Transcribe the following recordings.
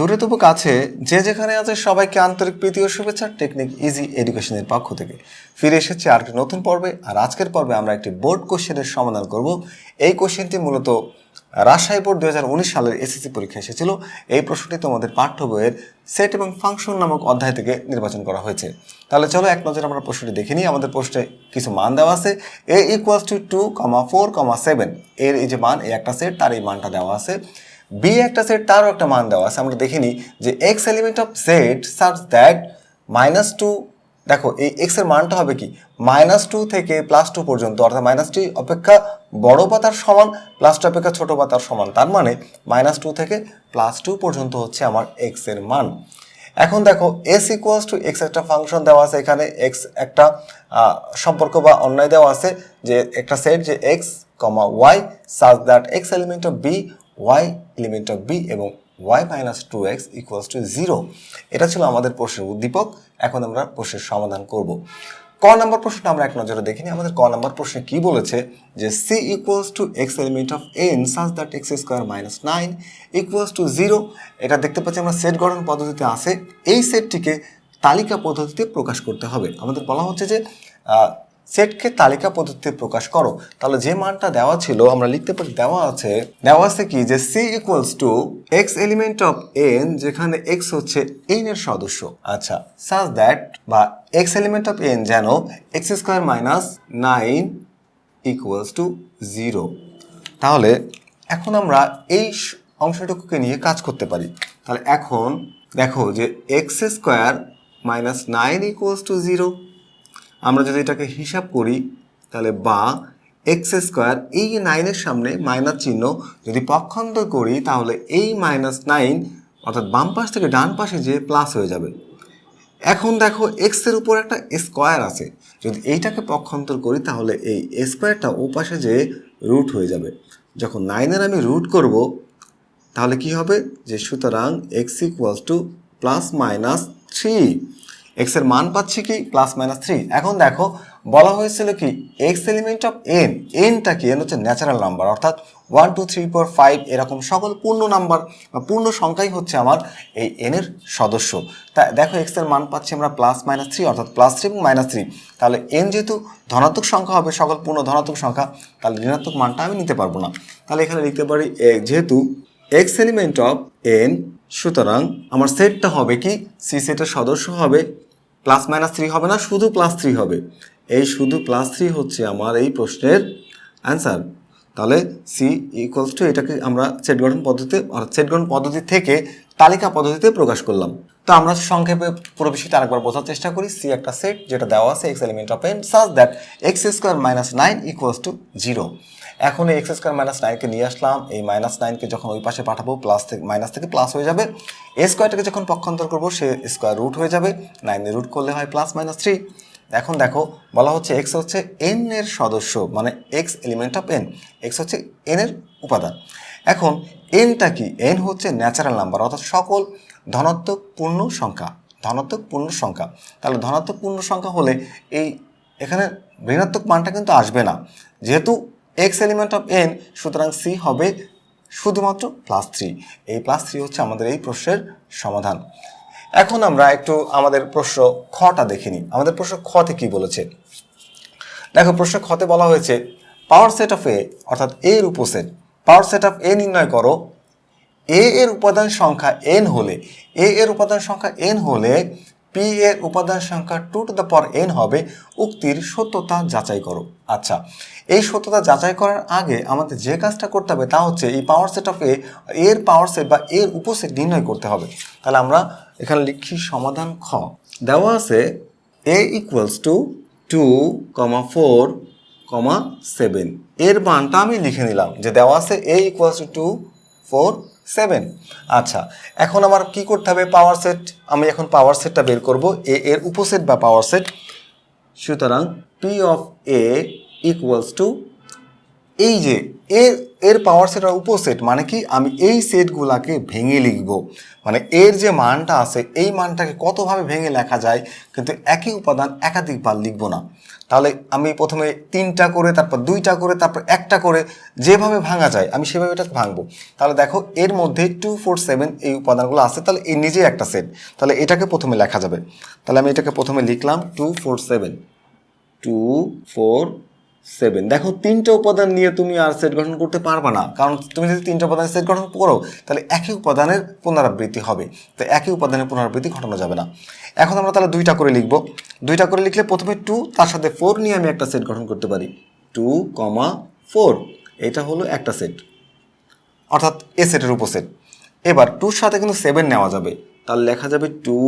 দূরে তবু কাছে যে যেখানে আছে সবাইকে আন্তরিক প্রীতি ও শুভেচ্ছা, টেকনিক ইজি এডুকেশনের পক্ষ থেকে। ফিরে এসেছে আর একটি নতুন পর্বে, আর আজকের পর্বে আমরা একটি বোর্ড কোশ্চেনের সমাধান করব। এই কোশ্চেনটি মূলত রাজশাহী বোর্ড দু হাজার উনিশ সালের এসএসসি পরীক্ষা এসেছিল। এই প্রশ্নটি তোমাদের পাঠ্য বইয়ের সেট এবং ফাংশন নামক অধ্যায় থেকে নির্বাচন করা হয়েছে। তাহলে চলো এক নজর আমরা প্রশ্নটি দেখে নিই। আমাদের প্রশ্নে কিছু মান দেওয়া আছে। A equals to two comma four comma seven. এর এই যে মান, এই একটা সেট, তার এই মানটা দেওয়া আছে। বি একটা সেট তারও একটা মান দেওয়া আছে। আমরা দেখে নিই যে এক্স এলিমেন্ট অফ সেট সার্চ দ্যাট মাইনাস টু দেখো, এই এক্সের মানটা হবে কি? মাইনাস টু থেকে প্লাস টু পর্যন্ত, অর্থাৎ মাইনাস টু অপেক্ষা বড় পাতার সমান প্লাস টু অপেক্ষা ছোট পাতার সমান। তার মানে মাইনাস টু থেকে প্লাস টু পর্যন্ত হচ্ছে আমার এক্সের মান। এখন দেখো এস ইকুয়ালস টু এক্স একটা ফাংশন দেওয়া আছে এখানে। এক্স একটা সম্পর্ক বা অন্যায় দেওয়া আছে যে একটা সেট যে x comma y such that x element of B y element of B এবং y minus two x equals to zero এটা ছিল আমাদের প্রশ্নের উদ্দীপক। এখন আমরা প্রশ্নের সমাধান করব। ক নম্বর প্রশ্নটা আমরা এক নজরে দেখিনি। আমাদের ক নম্বর প্রশ্নে কি বলেছে যে C equals to x element of N such that x square minus nine equals to zero এটা দেখতে পাচ্ছি আমরা সেট গঠন পদ্ধতিতে আছে। এই সেটটিকে তালিকা পদ্ধতিতে প্রকাশ করতে হবে। আমাদের বলা হচ্ছে যে সেটকে তালিকা পদ্ধতিতে প্রকাশ করো। তাহলে যে মানটা দেওয়া ছিল, আমরা লিখতে পারি দেওয়া আছে দেওয়া আছে কি? যে C equals to x element of N যেখানে এক্স হচ্ছে এন এর সদস্য। আচ্ছা সাজ দ্যাট বা এক্স এলিমেন্ট অফ এন যেন x square minus nine equals to zero তাহলে এখন আমরা এই অংশটুকুকে নিয়ে কাজ করতে পারি। তাহলে এখন দেখো যে x square minus nine equals to zero আমরা যদি এটাকে হিসাব করি, তাহলে বা এক্স স্কোয়ার এই নাইনের সামনে মাইনাস চিহ্ন যদি পক্ষান্তর করি, তাহলে এই মাইনাস নাইন অর্থাৎ বাম পাশ থেকে ডান পাশে যে প্লাস হয়ে যাবে। এখন দেখো এক্সের উপর একটা স্কোয়ার আছে। যদি এইটাকে পক্ষান্তর করি, তাহলে এই স্কোয়ারটা ও পাশে যে রুট হয়ে যাবে। যখন নাইনের আমি রুট করব, তাহলে কি হবে? যে সুতরাং x equals to plus minus three এক্সের মান পাচ্ছি কি? প্লাস মাইনাস থ্রি এখন দেখো, বলা হয়েছিল কি এক্স এলিমেন্ট অফ এন এনটা কি? এন হচ্ছে ন্যাচারাল নাম্বার অর্থাৎ one two three four five এরকম সকল পূর্ণ নাম্বার বা পূর্ণ সংখ্যাই হচ্ছে আমার এই এন এর সদস্য। তা দেখো এক্সের মান পাচ্ছি আমরা প্লাস মাইনাস থ্রি অর্থাৎ প্লাস থ্রি এবং মাইনাস থ্রি তাহলে এন যেহেতু ধনাত্মক সংখ্যা হবে, সকল পূর্ণ ধনাত্মক সংখ্যা, তাহলে ঋণাত্মক মানটা আমি নিতে পারব না। তাহলে এখানে লিখতে পারি যেহেতু এক্স এলিমেন্ট অফ এন সুতরাং আমার সেটটা হবে কি? সি সেটের সদস্য হবে প্লাস মাইনাস থ্রি হবে না, শুধু প্লাস থ্রি হবে। এই শুধু প্লাস থ্রি হচ্ছে আমার এই প্রশ্নের অ্যান্সার তাহলে সি ইকুয়ালস টু এটাকে আমরা সেট গঠন পদ্ধতিতে সেট গঠন পদ্ধতি থেকে তালিকা পদ্ধতিতে প্রকাশ করলাম। তো আমরা সংক্ষেপে পুরো বিষয়টা আরেকবার বোঝার চেষ্টা করি। সি একটা সেট যেটা দেওয়া আছে x element of N such that x square minus nine equals to zero এখন এই এক্স স্কোয়ার মাইনাস নাইনকে নিয়ে আসলাম। এই মাইনাস নাইনকে যখন ওই পাশে পাঠাবো প্লাস থেকে মাইনাস থেকে প্লাস হয়ে যাবে। এ স্কোয়ারটাকে যখন পক্ষান্তর করব, সে স্কোয়ার রুট হয়ে যাবে। নাইনের রুট করলে হয় প্লাস মাইনাস থ্রি এখন দেখো, বলা হচ্ছে এক্স হচ্ছে এন এর সদস্য মানে x element of N x হচ্ছে এন এর উপাদান। এখন এনটা কি? এন হচ্ছে ন্যাচারাল নাম্বার অর্থাৎ সকল ধনাত্মক পূর্ণ সংখ্যা। ধনাত্মক পূর্ণ সংখ্যা। তাহলে ধনাত্মক পূর্ণ সংখ্যা হলে এই এখানে ঋণাত্মক মানটা কিন্তু আসবে না। যেহেতু এক্স এলিমেন্ট অফ এন সুতরাং সি হবে শুধুমাত্র প্লাস থ্রি এই প্লাস থ্রি হচ্ছে আমাদের এই প্রশ্নের সমাধান। এখন আমরা একটু আমাদের প্রশ্ন খটা দেখে নিই। আমাদের প্রশ্ন খতে কি বলেছে? দেখো, প্রশ্ন খতে বলা হয়েছে পাওয়ার সেট অফ এ অর্থাৎ এর উপসেট পাওয়ার সেট অফ এ নির্ণয় করো। এ এর উপাদান সংখ্যা এন হলে এ এর উপাদান সংখ্যা এন হলে পি এর উপাদান সংখ্যা two to the power N হবে, উক্তির সত্যতা যাচাই করো। আচ্ছা এই সত্যতা যাচাই করার আগে আমাদের যে কাজটা করতে হবে তা হচ্ছে এই পাওয়ার সেট অফ এ এর পাওয়ার সেট বা এর উপসেট নির্ণয় করতে হবে। তাহলে আমরা এখানে লিখি সমাধান খ। দেওয়া আছে A equals to two comma four comma seven এর মানটা আমি লিখে নিলাম যে দেওয়া আছে A equals to two four seven. আচ্ছা এখন আমার কি করতে হবে? পাওয়ার সেট আমি এখন পাওয়ার সেটটা বের করব। এ এর উপসেট বা পাওয়ার সেট সুতরাং P of A equals to এই যে এর এর পাওয়ার সেট উপসেট মানে কি? আমি এই সেটগুলাকে ভেঙে লিখব। মানে এর যে মানটা আছে, এই মানটাকে কতভাবে ভেঙে লেখা যায়, কিন্তু একই উপাদান একাধিকবার লিখব না। তাহলে আমি প্রথমে তিনটা করে, তারপর দুইটা করে, তারপর একটা করে যেভাবে ভাঙা যায়, আমি সেভাবে এটাকে ভাঙবো। তাহলে দেখো, এর মধ্যে টু ফোর সেভেন এই উপাদানগুলো আছে, তাহলে এই নিজেই একটা সেট তাহলে এটাকে প্রথমে লেখা যাবে। তাহলে আমি এটাকে প্রথমে লিখলাম two four seven two four seven দেখো, তিনটা উপাদান নিয়ে তুমি আর সেট গঠন করতে পারবে না। কারণ তুমি যদি তিনটা উপাদানের সেট গঠন করো, তাহলে একই উপাদানের পুনরাবৃত্তি হবে। তো একই উপাদানের পুনরাবৃত্তি ঘটানো যাবে না। এখন আমরা তাহলে দুইটা করে লিখব। দুইটা করে লিখলে প্রথমে টু তার সাথে ফোর নিয়ে আমি একটা সেট গঠন করতে পারি। টু কমা ফোর এটা হলো একটা সেট অর্থাৎ এ সেটের উপসেট এবার টুর সাথে কিন্তু সেভেন নেওয়া যাবে। তাহলে লেখা যাবে টু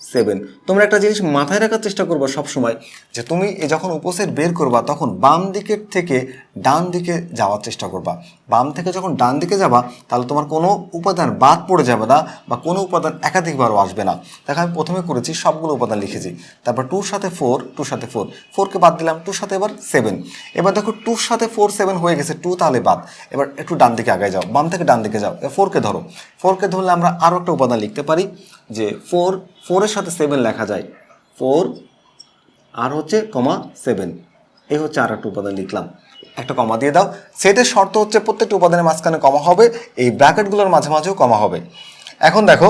সেভেন। তোমরা একটা জিনিস মাথায় রাখার চেষ্টা করবা সবসময়, যে তুমি যখন উপসেট বের করবা, তখন বাম দিকের থেকে ডান দিকে যাওয়ার চেষ্টা করবা। বাম থেকে যখন ডান দিকে যাবা, তাহলে তোমার কোনো উপাদান বাদ পড়ে যাবে না বা কোনো উপাদান একাধিকবারও আসবে না। দেখো, আমি প্রথমে করেছি, সবগুলো উপাদান লিখেছি। তারপর টুর সাথে ফোর, টুর সাথে ফোর। ফোরকে বাদ দিলাম, টুর সাথে এবার সেভেন। এবার দেখো, টুর সাথে ফোর, সেভেন হয়ে গেছে, টু তাহলে বাদ। এবার একটু ডান দিকে আগে যাও, বাম থেকে ডান দিকে যাও। ফোরকে ধরো। ফোরকে ধরলে আমরা আরও একটা উপাদান লিখতে পারি, যে ফোর, ফোরের সাথে সেভেন লেখা যায়। ফোর, আর হচ্ছে কমা সেভেন। এই হচ্ছে আর একটা উপাদান লিখলাম। একটা কমা দিয়ে দাও। সেটের শর্ত হচ্ছে প্রত্যেকটা উপাদানের মাঝখানে কমা হবে, এই ব্র্যাকেটগুলোর মাঝে মাঝেও কমা হবে। এখন দেখো,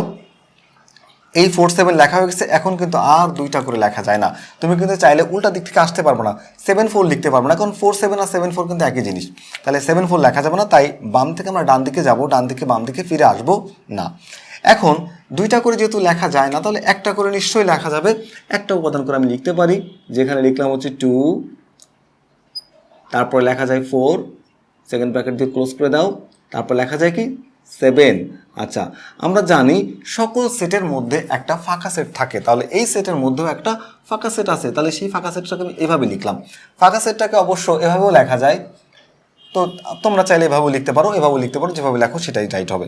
এই ফোর সেভেন লেখা হয়ে গেছে, এখন কিন্তু আর দুইটা করে লেখা যায় না। তুমি কিন্তু চাইলে উল্টা দিক থেকে আসতে পারব না। সেভেন ফোর লিখতে পারব না, কারণ ফোর সেভেন আর সেভেন ফোর কিন্তু একই জিনিস। তাহলে সেভেন ফোর লেখা যাবে না, তাই বাম থেকে আমরা ডান দিকে যাব, ডান দিকে বাম দিকে ফিরে আসব না। এখন দুইটা করে যেহেতু লেখা যায় না, তাহলে একটা করে নিশ্চয়ই লেখা যাবে। একটা উপাদান করে আমি লিখতে পারি, যেখানে লিখলাম হচ্ছে টু তারপর লেখা যায় ফোর সেকেন্ড ব্র্যাকেট দিয়ে ক্লোজ করে দাও, তারপর লেখা যায় কি? সেভেন। আচ্ছা আমরা জানি সকল সেটের মধ্যে একটা ফাঁকা সেট থাকে। তাহলে এই সেটের মধ্যেও একটা ফাঁকা সেট আছে। তাহলে সেই ফাঁকা সেটটাকে আমি এভাবে লিখলাম। ফাঁকা সেটটাকে অবশ্য এভাবেও লেখা যায়। তো তোমরা চাইলে এভাবেও লিখতে পারো, এভাবেও লিখতে পারো, যেভাবে লেখো সেটাই রাইট হবে।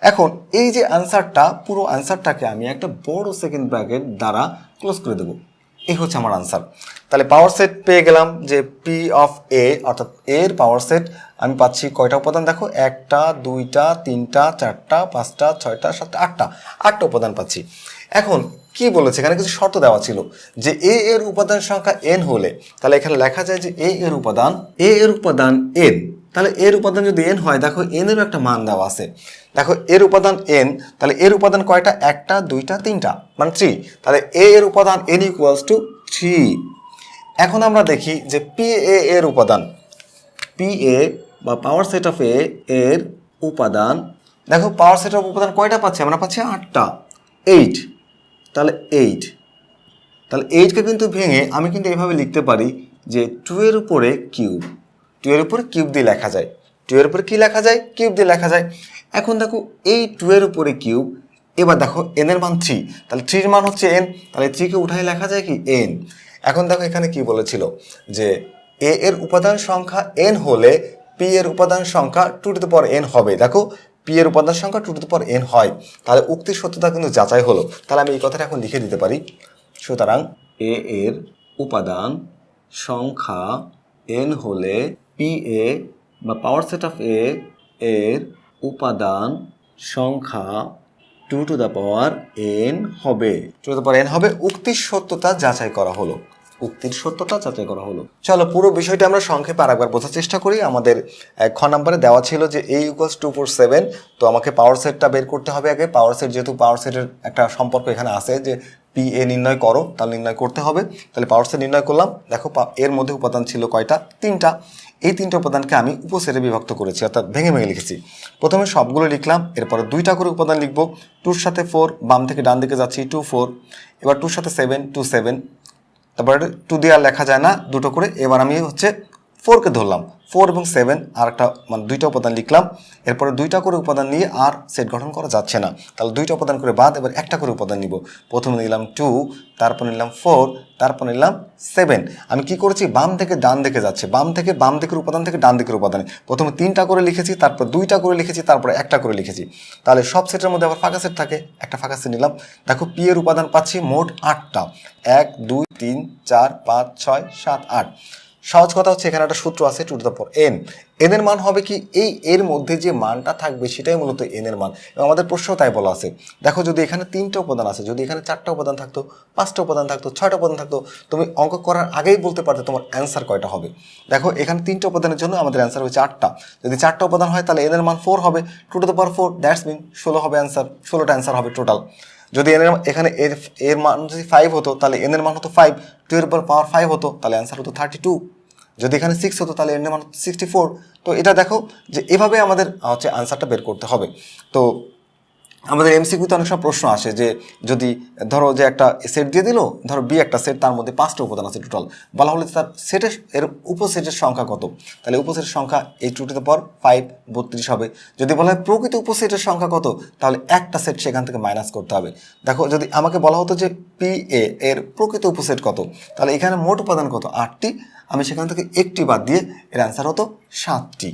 এখন এই যে অ্যান্সারটা পুরো অ্যান্সারটাকে আমি একটা বড় সেকেন্ড ব্র্যাকেট দ্বারা ক্লোজ করে দেবো। এই হচ্ছে আমার আনসার তাহলে পাওয়ার সেট পেয়ে গেলাম যে পি অফ এ অর্থাৎ এর পাওয়ার সেট আমি পাচ্ছি কয়টা উপাদান দেখো? একটা, দুইটা, তিনটা, চারটা, পাঁচটা, ছয়টা, সাতটা, আটটা। আটটা উপাদান পাচ্ছি। এখন কি বলেছে? এখানে কিছু শর্ত দেওয়া ছিল যে এ এর উপাদান সংখ্যা এন হলে, তাহলে এখানে লেখা যায় যে এ এর উপাদান এ এর উপাদান এন তাহলে এর উপাদান যদি এন হয়, দেখো এন এরও একটা মান দেওয়া আছে। দেখো এর উপাদান এন তাহলে এর উপাদান কয়টা? একটা, দুইটা, তিনটা মানে থ্রি তাহলে এ এর উপাদান এন ইকুয়ালস টু থ্রি এখন আমরা দেখি যে পি এ এর উপাদান পি এ বা পাওয়ার সেট অফ এ এর উপাদান, দেখো পাওয়ার সেট অফ উপাদান কয়টা পাচ্ছি? আমরা পাচ্ছি আটটা। এইট তাহলে এইট তাহলে এইটকে কিন্তু ভেঙে আমি কিন্তু এভাবে লিখতে পারি যে টু এর উপরে কিউব টু এর উপরে কিউব দিয়ে লেখা যায়। টু এর উপরে কী লেখা যায়? কিউব দিয়ে লেখা যায়। এখন দেখো, এই টু এর উপরে কিউব, এবার দেখো এন এর মান থ্রি তাহলে থ্রির মান হচ্ছে এন তাহলে থ্রিকে উঠাই লেখা যায় কি? এন এখন দেখো এখানে কি বলেছিল, যে এ এর উপাদান সংখ্যা এন হলে পি এর উপাদান সংখ্যা টু টু পর এন হবে। দেখো পি এর উপাদান সংখ্যা টু টু পর এন হয়। তাহলে উক্তির সত্যতা কিন্তু যাচাই হলো। তাহলে আমি এই কথাটা এখন লিখে দিতে পারি। সুতরাং এ এর উপাদান সংখ্যা এন হলে পি এ বা পাওয়ার সেট অফ এ এর উপাদান সংখ্যা two to the power N হবে। টু দ্য পাওয়ার এন হবে। উক্তির সত্যতা যাচাই করা হলো। উক্তির সত্যতা যাচাই করা হলো। চলো, পুরো বিষয়টা আমরা সংক্ষেপে আরেকবার বোঝার চেষ্টা করি। আমাদের খ নাম্বারে দেওয়া ছিল যে A equals to four seven তো আমাকে পাওয়ার সেটটা বের করতে হবে আগে। পাওয়ার সেট যেহেতু পাওয়ার সেটের একটা সম্পর্ক এখানে আছে যে পি এ নির্ণয় করো, তাহলে নির্ণয় করতে হবে। তাহলে পাওয়ার সেট নির্ণয় করলাম। দেখো এর মধ্যে উপাদান ছিল কয়টা? তিনটা। এই তিনটা উপাদানকে আমি উপসেটে বিভক্ত করেছি, অর্থাৎ ভেঙে ভেঙে লিখেছি। প্রথমে সবগুলো লিখলাম, এরপরে দুইটা করে উপাদান লিখব। টুর সাথে ফোর, বাম থেকে ডান দিকে যাচ্ছি, টু ফোর। এবার টুর সাথে সেভেন, টু সেভেন। তারপরে টু দিয়ে আর লেখা যায় না, দুটো করে। এবার আমি হচ্ছে ফোরকে ধরলাম। ফোর এবং সেভেন আর একটা মানে দুইটা উপাদান লিখলাম। এরপরে দুইটা করে উপাদান নিয়ে আর সেট গঠন করা যাচ্ছে না। তাহলে দুইটা উপাদান করে বাদ, এবার একটা করে উপাদান নিব। প্রথমে নিলাম টু তারপর নিলাম ফোর তারপর নিলাম সেভেন আমি কি করেছি? বাম থেকে ডান দিকে যাচ্ছে। বাম থেকে বাম দিকের উপাদান থেকে ডান দিকের উপাদানে। প্রথমে তিনটা করে লিখেছি, তারপর দুইটা করে লিখেছি, তারপর একটা করে লিখেছি। তাহলে সব সেটের মধ্যে আবার ফাঁকা সেট থাকে। একটা ফাঁকা সেট নিলাম। দেখো পি এর উপাদান পাচ্ছি মোট আটটা। এক, দুই, তিন, চার, পাঁচ, ছয়, সাত, আট। সহজ কথা হচ্ছে এখানে একটা সূত্র আছে টু টু দ্য পর এন এন এর মান হবে কি? এই এর মধ্যে যে মানটা থাকবে সেটাই মূলত এন এর মান। এবং আমাদের প্রশ্ন তাই বলা আছে, দেখো যদি এখানে তিনটা উপাদান আছে, যদি এখানে চারটা উপাদান থাকতো, পাঁচটা উপাদান থাকতো, ছয়টা উপাদান থাকতো, তুমি অঙ্ক করার আগেই বলতে পারতে তোমার অ্যান্সার কয়টা হবে। দেখো এখানে তিনটা উপাদানের জন্য আমাদের অ্যান্সার হচ্ছে আটটা। যদি চারটা উপাদান হয় তাহলে এন এর মান ফোর হবে two to the power four that's mean ষোলো হবে অ্যান্সার ষোলোটা অ্যান্সার হবে টোটাল যদি এর এখানে এর এর মান যদি ফাইভ হতো, তাহলে এন এর মান হতো ফাইভ টু এর পাওয়ার ফাইভ হতো, তাহলে অ্যান্সার হতো থার্টি টু যদি এখানে সিক্স হতো, তাহলে এর মান সিক্সটি ফোর তো এটা দেখো যে এভাবে আমাদের হচ্ছে আনসারটা বের করতে হবে। তো আমাদের এমসিকিউতে অনেক সময় প্রশ্ন আসে যে, যদি ধরো যে একটা সেট দিয়ে দিল, ধরো বি একটা সেট তার মধ্যে পাঁচটা উপাদান আছে টোটাল বলা হলে তার সেটের, এর উপসেটের সংখ্যা কত? তাহলে উপসেটের সংখ্যা এই টু পর ফাইভ বত্রিশ হবে। যদি বলা হয় প্রকৃত উপসেটের সংখ্যা কত, তাহলে একটা সেট সেখান থেকে মাইনাস করতে হবে। দেখো, যদি আমাকে বলা হতো যে পি এ এর প্রকৃত উপসেট কত, তাহলে এখানে মোট উপাদান কত? আটটি। আমি সেখান থেকে একটি বাদ দিয়ে এর অ্যান্সার হতো সাতটি।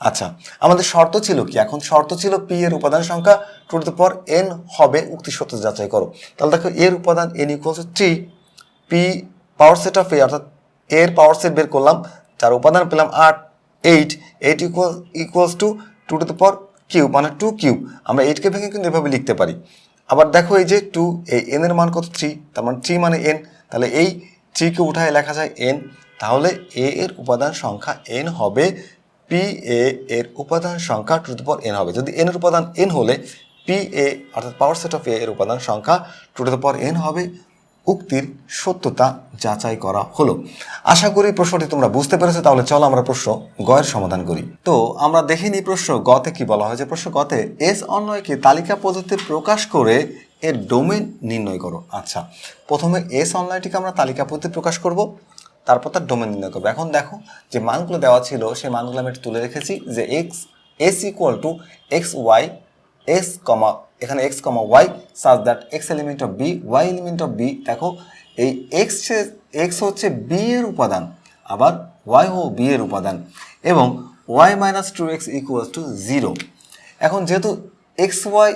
আচ্ছা আমাদের শর্ত ছিল কি? এখন শর্ত ছিল পি এর উপাদান সংখ্যা টু টু পর এন হবে উক্তি সত্য যাচাই করো। তাহলে দেখো এর উপাদান N equals three P power set of A অর্থাৎ এর পাওয়ার সেট বের করলাম, যার উপাদান পেলাম আট eight eight equal equals to two two পর কিউব মানে টু কিউব আমরা এইটকে ভেঙে কিন্তু এভাবে লিখতে পারি। আবার দেখো এই যে টু এই এন এর মান কত থ্রি তার মানে থ্রি মানে এন তাহলে এই থ্রিকে উঠায় লেখা যায় এন তাহলে এ এর উপাদান সংখ্যা এন হবে পি এ এর উপাদান সংখ্যা টু পাওয়ার এন হবে। যদি এন এর উপাদান এন হলে পি এ অর্থাৎ পাওয়ার সেট অফ এ এর উপাদান সংখ্যা টু টু এন হবে। উক্তির সত্যতা যাচাই করা হলো। আশা করি প্রশ্নটি তোমরা বুঝতে পেরেছ। তাহলে চলো আমরা প্রশ্ন গয়ের সমাধান করি। তো আমরা দেখে নিই প্রশ্ন গতে কি বলা হয়েছে প্রশ্ন গতে এস অন্যয়কে তালিকা পদ্ধতি প্রকাশ করে এর ডোমেন নির্ণয় করো। আচ্ছা প্রথমে এস অনলাইনটিকে আমরা তালিকা পদ্ধতি প্রকাশ করব। তারপর তার ডোমেন নির্ণয় করব। এখন দেখো যে মানগুলো দেওয়া ছিল, সেই মানগুলো আমি একটু তুলে রেখেছি যে x S equal to x y x comma এখানে x comma y such that x element of B y element of B দেখো এই এক্স এক্স হচ্ছে বি এর উপাদান, আবার ওয়াই ও বি এর উপাদান, এবং y minus two x equal to zero এখন যেহেতু এক্স ওয়াই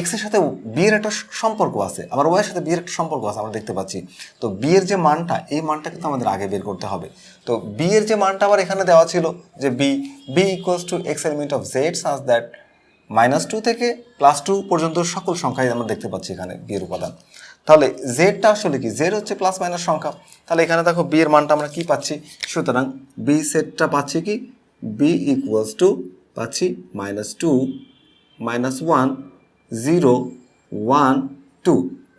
এক্সের সাথে বিয়ের একটা সম্পর্ক আছে, আবার ওয়াই এর সাথে বিয়ের একটা সম্পর্ক আছে, আমরা দেখতে পাচ্ছি। তো বিয়ের যে মানটা, এই মানটা কিন্তু আমাদের আগে বের করতে হবে। তো বিয়ের যে মানটা আবার এখানে দেওয়া ছিল যে B B equals to x element of Z such that minus two থেকে প্লাস টু পর্যন্ত সকল সংখ্যাই আমরা দেখতে পাচ্ছি এখানে বিয়ের উপাদান। তাহলে জেডটা আসলে কি? জেড হচ্ছে প্লাস মাইনাস সংখ্যা। তাহলে এখানে দেখো বি এর মানটা আমরা কি পাচ্ছি? সুতরাং বি সেটটা পাচ্ছি কি? বি ইকুয়ালস টু পাচ্ছি minus two minus one zero, one, two.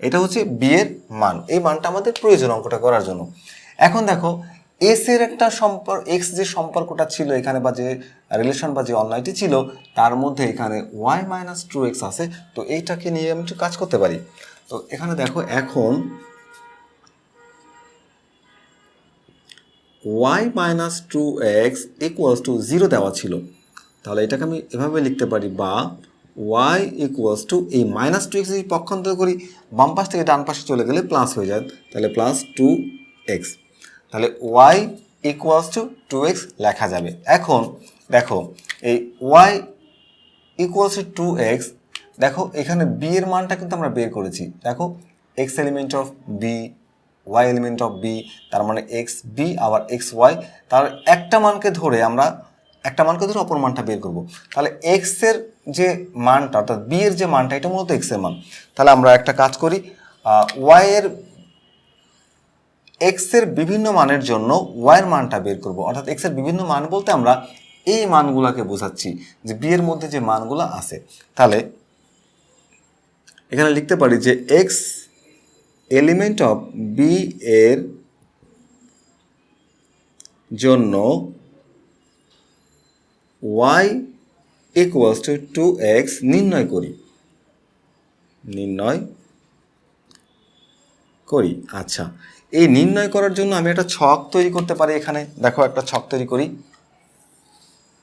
এটা হচ্ছে বি এর মান। এই মানটা আমাদের প্রয়োজন অঙ্কটা করার জন্য। এখন দেখো এস এর একটা সম্পর্ক এক্স যে সম্পর্কটা ছিল এখানে বা যে রিলেশন বা যে অনলাইনটি ছিল, তার মধ্যে এখানে ওয়াই মাইনাস টু এক্স আছে। তো এইটাকে নিয়ে আমি একটু কাজ করতে পারি। তো এখানে দেখো, এখন y minus two x equals to zero দেওয়া ছিল। তাহলে এটাকে আমি এভাবে লিখতে পারি বা ওয়াই ইকুয়ালস টু এই মাইনাস টু এক্স যদি পক্ষান্তর করি, বাম পাশ থেকে ডান পাশে চলে গেলে প্লাস হয়ে যায়। তাহলে প্লাস টু এক্স তাহলে y equals to two x লেখা যাবে। এখন দেখো, এই y equals to two x দেখো এখানে বি এর মানটা কিন্তু আমরা বের করেছি। দেখো x element of B y element of B তার মানে এক্স বি আবার এক্স ওয়াই তার একটা মানকে ধরে আমরা, একটা মানকে ধরে অপর মানটা বের করব। তাহলে এক্সের যে মানটা, অর্থাৎ বি এর যে মানটা, এটা মূলত এক্সের মান। তাহলে আমরা একটা কাজ করি ওয়াই এর এক্সের বিভিন্ন মানের জন্য ওয়াই এর মানটা বের করব। অর্থাৎ এক্সের বিভিন্ন মান বলতে আমরা এই মানগুলোকে বোঝাচ্ছি যে বি এর মধ্যে যে মানগুলো আছে। তাহলে এখানে লিখতে পারি যে এক্স এলিমেন্ট অফ বি এর জন্য y equals to two x নির্ণয় করি। নির্ণয় করি। আচ্ছা এই নির্ণয় করার জন্য আমি একটা ছক তৈরি করতে পারি এখানে। দেখো, একটা ছক তৈরি করি।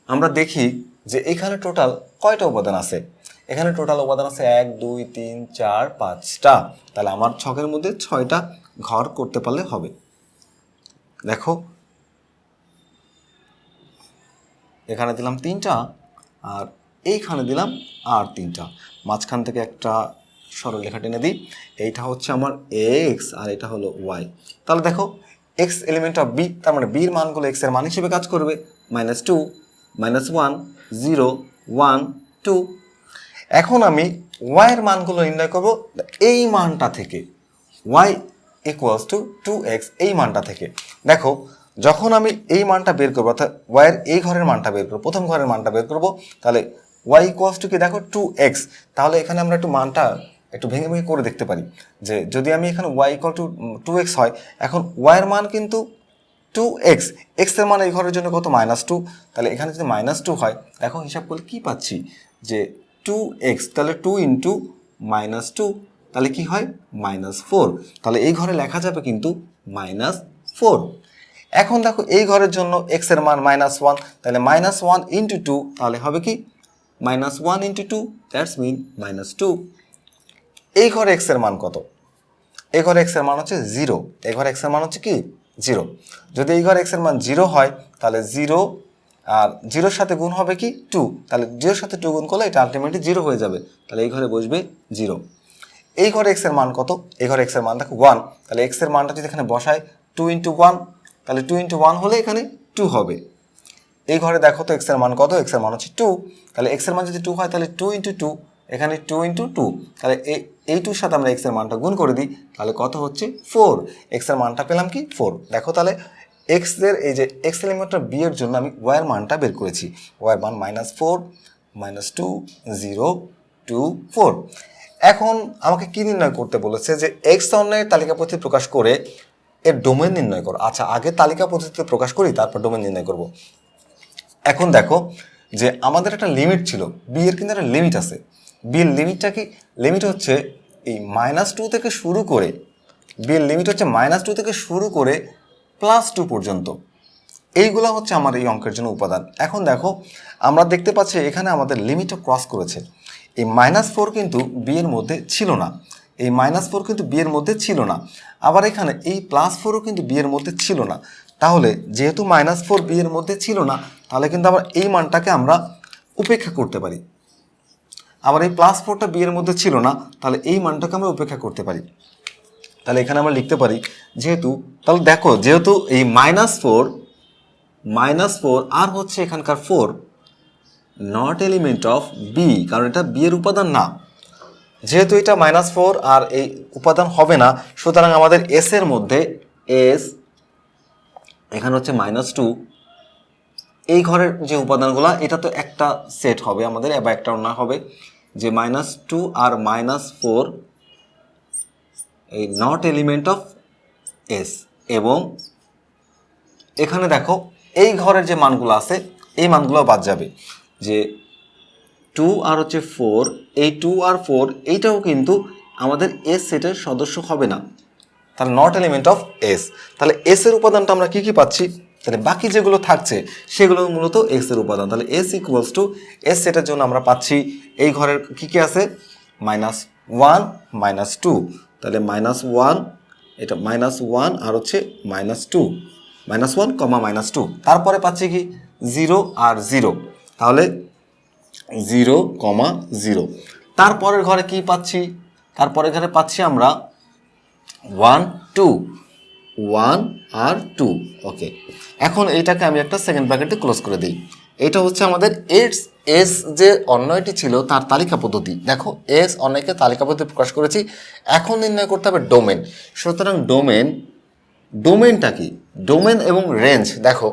আমরা দেখি যে এখানে টোটাল কয়টা উপাদান আছে? এখানে টোটাল উপাদান আছে এক, দুই, তিন, চার, পাঁচটা। তাহলে আমার ছকের মধ্যে ছয়টা ঘর করতে পারলে হবে। দেখো, এখানে দিলাম তিনটা। আর এইখানে দিলাম আর তিনটা। মাঝখান থেকে একটা সরলরেখা টেনে দিই। এইটা হচ্ছে আমার এক্স আর এটা হলো ওয়াই তাহলে দেখো এক্স এলিমেন্ট অফ বি তার মানে বির মানগুলো এক্সের মান হিসেবে কাজ করবে। Minus two minus one zero one two এখন আমি ওয়াইয়ের মানগুলো নির্ণয় করব এই মানটা থেকে। Y equals to two x এই মানটা থেকে। দেখো যখন আমি এই মানটা বের করব, অর্থাৎ ওয়াইয়ের এই ঘরের মানটা বের করব, প্রথম ঘরের মানটা বের করব, তাহলে ওয়াই ইকুয়ালস টু কি দেখো? টু এক্স তাহলে এখানে আমরা একটু মানটা একটু ভেঙে ভেঙে করে দেখতে পারি যে যদি আমি এখানে y equal to two x হয়, এখন ওয়াইয়ের মান কিন্তু টু এক্স এক্সের মান এই ঘরের জন্য কত? মাইনাস টু তাহলে এখানে যদি মাইনাস টু হয় এখন হিসাব করলে কী পাচ্ছি? যে টু এক্স তাহলে টু ইন্টু মাইনাস টু তাহলে কী হয়? মাইনাস ফোর তাহলে এই ঘরে লেখা যাবে কিন্তু মাইনাস ফোর এখন দেখো এই ঘরের জন্য এক্সের মান মাইনাস ওয়ান তাহলে মাইনাস ওয়ান ইন্টু টু তাহলে হবে কি? Minus one into two that's mean minus two এই ঘরে এক্সের মান কত? এই ঘরে এক্সের মান হচ্ছে জিরো এই ঘরে এক্সের মান হচ্ছে কি? জিরো যদি এই ঘরে এক্সের মান জিরো হয়, তাহলে জিরো আর জিরোর সাথে গুণ হবে কি? টু তাহলে জিরোর সাথে টু গুণ করলে এটা আলটিমেটলি জিরো হয়ে যাবে। তাহলে এই ঘরে বসবে জিরো এই ঘরে এক্সের মান কত? এই ঘরে এক্সের মান দেখো ওয়ান তাহলে এক্সের মানটা যদি এখানে বসায় টু ইন্টু ওয়ান তাহলে টু ইন্টু ওয়ান হলে এখানে টু হবে। এই ঘরে দেখো তো এক্সের মান কত? এক্সের মান হচ্ছে টু তাহলে এক্সের মান যদি টু হয়, তাহলে টু ইন্টু টু এখানে টু ইন্টু টু তাহলে এই এই টুর সাথে আমরা এক্সের মানটা গুণ করে দিই, তাহলে কত হচ্ছে? ফোর এক্সের মানটা পেলাম কি? ফোর দেখো তাহলে এক্সের এই যে এক্স এলিমেন্টটা বি এর জন্য আমি ওয়ার মানটা বের করেছি। ওয়ার মান minus four minus two zero two four এখন আমাকে কি নির্ণয় করতে বলেছে যে এক্স অন্যায়ের তালিকা প্রকাশ করে এর ডোমেন নির্ণয় করো। আচ্ছা আগে তালিকা পদ্ধতিতে প্রকাশ করি, তারপর ডোমেন নির্ণয় করব। এখন দেখো যে আমাদের একটা লিমিট ছিল বি এর কিন্তু একটা লিমিট আছে। বি এর লিমিটটা কি? লিমিট হচ্ছে এই মাইনাস টু থেকে শুরু করে বি এর লিমিট হচ্ছে মাইনাস টু থেকে শুরু করে প্লাস টু পর্যন্ত। এইগুলো হচ্ছে আমার এই অঙ্কের জন্য উপাদান। এখন দেখো, আমরা দেখতে পাচ্ছি এখানে আমাদের লিমিটটা ক্রস করেছে। এই মাইনাস ফোর কিন্তু বি এর মধ্যে ছিল না। এই মাইনাস ফোর কিন্তু বি এর মধ্যে ছিল না। আবার এখানে এই প্লাস ফোরও কিন্তু বিয়ের মধ্যে ছিল না। তাহলে যেহেতু মাইনাস ফোর বিয়ের মধ্যে ছিল না, তাহলে কিন্তু আবার এই মানটাকে আমরা উপেক্ষা করতে পারি। আবার এই প্লাস ফোরটা বিয়ের মধ্যে ছিল না, তাহলে এই মানটাকে আমরা উপেক্ষা করতে পারি। তাহলে এখানে আমরা লিখতে পারি, যেহেতু, তাহলে দেখো, যেহেতু এই মাইনাস ফোর মাইনাস ফোর আর হচ্ছে এখানকার four not element of B কারণ এটা বিয়ের উপাদান না। যেহেতু এটা মাইনাস ফোর আর এই উপাদান হবে না, সুতরাং আমাদের এস এর মধ্যে এস এখানে হচ্ছে মাইনাস টু এই ঘরের যে উপাদানগুলো, এটা তো একটা সেট হবে আমাদের বা একটা না হবে। যে মাইনাস টু আর মাইনাস ফোর এই নট এলিমেন্ট অফ এস এবং এখানে দেখো, এই ঘরের যে মানগুলো আছে, এই মানগুলো বাদ যাবে। যে টু আর হচ্ছে ফোর, এই টু আর ফোর, এইটাও কিন্তু আমাদের এস সেটের সদস্য হবে না। তাহলে নট এলিমেন্ট অফ এস তাহলে এস এর উপাদানটা আমরা কি কি পাচ্ছি? তাহলে বাকি যেগুলো থাকছে, সেগুলো মূলত এক্সের উপাদান। তাহলে এস ইকুয়ালস টু এস সেটের জন্য আমরা পাচ্ছি, এই ঘরের কি কি আছে? মাইনাস ওয়ান মাইনাস টু তাহলে মাইনাস ওয়ান এটা মাইনাস ওয়ান আর হচ্ছে minus two minus one comma minus two তারপরে পাচ্ছি কি? জিরো আর জিরো তাহলে জিরো কমা জিরো। তারপরের ঘরে কি পাচ্ছি? তারপরের ঘরে পাচ্ছি আমরা ওয়ান, টু। ওয়ান আর টু। ওকে। এখন এইটাকে আমি একটা সেকেন্ড ব্র্যাকেটে ক্লোজ করে দিই। এটা হচ্ছে আমাদের এস এস যে অন্যয়টি ছিল, তার তালিকা পদ্ধতি। দেখো, এস অন্যয়কে তালিকা পদ্ধতি প্রকাশ করেছি। এখন নির্ণয় করতে হবে ডোমেন। সুতরাং ডোমেন ডোমেনটা কি? ডোমেন এবং রেঞ্জ। দেখো,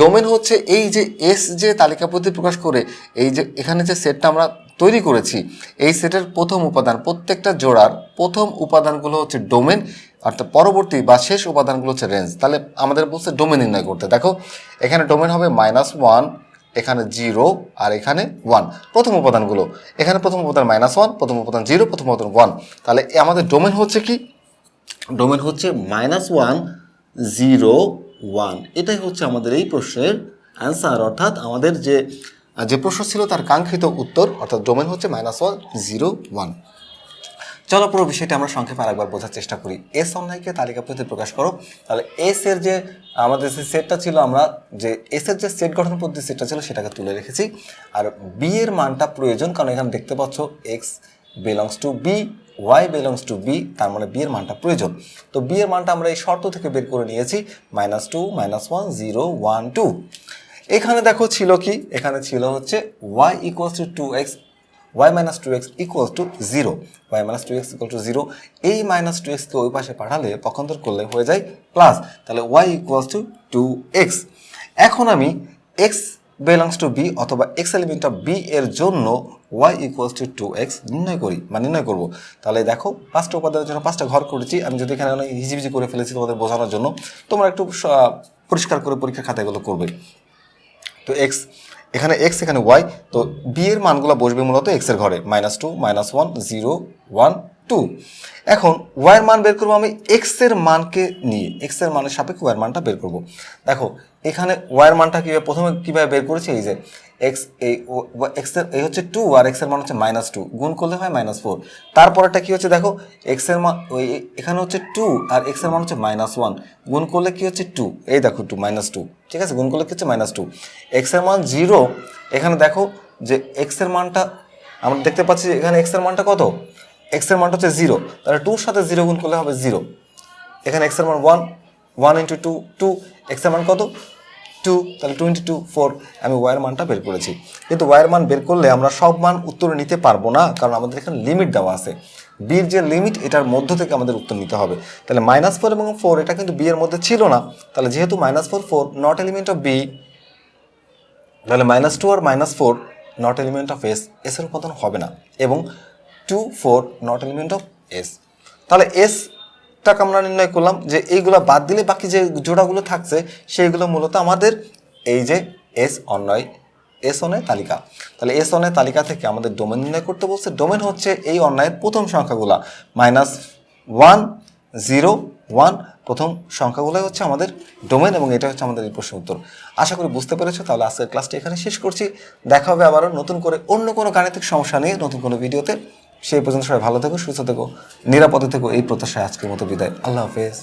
ডোমেন হচ্ছে এই যে এস যে তালিকা পদ্ধতি প্রকাশ করে, এই যে এখানে যে সেটটা আমরা তৈরি করেছি, এই সেটের প্রথম উপাদান, প্রত্যেকটা জোড়ার প্রথম উপাদানগুলো হচ্ছে ডোমেন, অর্থাৎ পরবর্তী বা শেষ উপাদানগুলো হচ্ছে রেঞ্জ। তাহলে আমাদের বলছে ডোমেন নির্ণয় করতে। দেখো, এখানে ডোমেন হবে মাইনাস ওয়ান এখানে জিরো আর এখানে ওয়ান প্রথম উপাদানগুলো, এখানে প্রথম উপাদান মাইনাস ওয়ান প্রথম উপাদান জিরো প্রথম উপাদান ওয়ান তাহলে আমাদের ডোমেন হচ্ছে কি? ডোমেন হচ্ছে মাইনাস ওয়ান জিরো ওয়ান এটাই হচ্ছে আমাদের এই প্রশ্নের অ্যান্সার অর্থাৎ আমাদের যে যে প্রশ্ন ছিল তার কাঙ্ক্ষিত উত্তর, অর্থাৎ ডোমেন হচ্ছে মাইনাস ওয়ান জিরো ওয়ান চলো পুরো বিষয়টা আমরা সংক্ষেপে আরেকবার বোঝার চেষ্টা করি। এস অন্যায়কে তালিকা পদ্ধতি প্রকাশ করো। তাহলে এস এর যে, আমাদের যে সেটটা ছিল, আমরা যে এস এর যে সেট গঠন পদ্ধতি সেটটা ছিল, সেটাকে তুলে রেখেছি। আর বি এর মানটা প্রয়োজন, কারণ এখানে দেখতে পাচ্ছ x belongs to B y belongs to B তার মানে বি এর মানটা প্রয়োজন। তো বি এর মানটা আমরা এই শর্ত থেকে বের করে নিয়েছি minus two minus one zero one two এখানে দেখো ছিল কি? এখানে ছিল হচ্ছে y equals to two x y minus two x equals to zero Y minus two x equal to zero এই মাইনাস টু এক্সকে ওই পাশে পাঠালে পক্ষান্তর করলে হয়ে যায় প্লাস তাহলে y equals to two x এখন আমি এক্স বিলংস টু বি অথবা এক্স এলিমেন্ট অফ বি এর জন্য y equals to two x নির্ণয় করি বা নির্ণয় করব। তাহলে দেখো, পাঁচটা উপাদানের জন্য পাঁচটা ঘর করেছি। আমি যদি এখানে অনেক হিজিবিজি করে ফেলেছি তোমাদের বোঝানোর জন্য, তোমরা একটু পরিষ্কার করে পরীক্ষার খাতাগুলো করবে। তো এক্স এখানে এক্স এখানে ওয়াই তো বি এর মানগুলো বসবে মূলত এক্সের ঘরে। Minus two minus one zero one two এখন ওয়াই মান বের করব আমি এক্সের মানকে নিয়ে। এক্সের মানের সাপেক্ষে ওয়াই মানটা বের করব। দেখো, এখানে ওয়াই মানটা কীভাবে প্রথমে কীভাবে বের করেছি? এই যে এক্স এই এক্সের এই হচ্ছে টু আর এক্সের মান হচ্ছে মাইনাস টু গুণ করলে হয় মাইনাস ফোর তারপরেটা কী হচ্ছে? দেখো এক্সের মান ওই এখানে হচ্ছে টু আর এক্সের মান হচ্ছে মাইনাস ওয়ান গুণ করলে কি হচ্ছে? টু এই দেখো টু মাইনাস টু ঠিক আছে? গুণ করলে কী হচ্ছে? মাইনাস টু এক্সের মান জিরো এখানে দেখো যে এক্সের মানটা আমরা দেখতে পাচ্ছি যে এখানে এক্সের মানটা কত? এক্সের মানটা হচ্ছে জিরো তাহলে টুর সাথে জিরো গুণ করলে হবে জিরো এখানে এক্সের মান one one into two two এক্সের মান কত? টু তাহলে টোয়েন্টি টু ফোর আমি ওয়ার মানটা বের করেছি। কিন্তু ওয়ার মান বের করলে আমরা সব মান উত্তরে নিতে পারব না, কারণ আমাদের এখানে লিমিট দেওয়া আছে। বির যে লিমিট এটার মধ্য থেকে আমাদের উত্তর নিতে হবে। তাহলে মাইনাস ফোর এবং ফোর এটা কিন্তু বি এর মধ্যে ছিল না। তাহলে যেহেতু minus four four not element of B তাহলে minus two R minus four not element of S S এর উপাদান হবে না। এবং two four not element of S তাহলে এস টাকে আমরা নির্ণয় করলাম যে এইগুলো বাদ দিলে বাকি যে জোড়াগুলো থাকছে, সেইগুলো মূলত আমাদের এই যে এস অন্যয় এস অনের তালিকা। তাহলে এস অনের তালিকা থেকে আমাদের ডোমেন নির্ণয় করতে বলছে। ডোমেন হচ্ছে এই অন্যায়ের প্রথম সংখ্যাগুলা। মাইনাস ওয়ান জিরো ওয়ান প্রথম সংখ্যাগুলোই হচ্ছে আমাদের ডোমেন এবং এটা হচ্ছে আমাদের এই প্রশ্নের উত্তর। আশা করি বুঝতে পেরেছ। তাহলে আজকের ক্লাসটি এখানে শেষ করছি। দেখা হবে আবারও নতুন করে অন্য কোনো গাণিতিক সমস্যা নিয়ে নতুন কোনো ভিডিওতে সেই পর্যন্ত সবাই ভালো থেকো, সুস্থ থেকো, নিরাপদে থেকো। এই প্রত্যাশায় আজকের মতো বিদায়। আল্লাহ হাফেজ।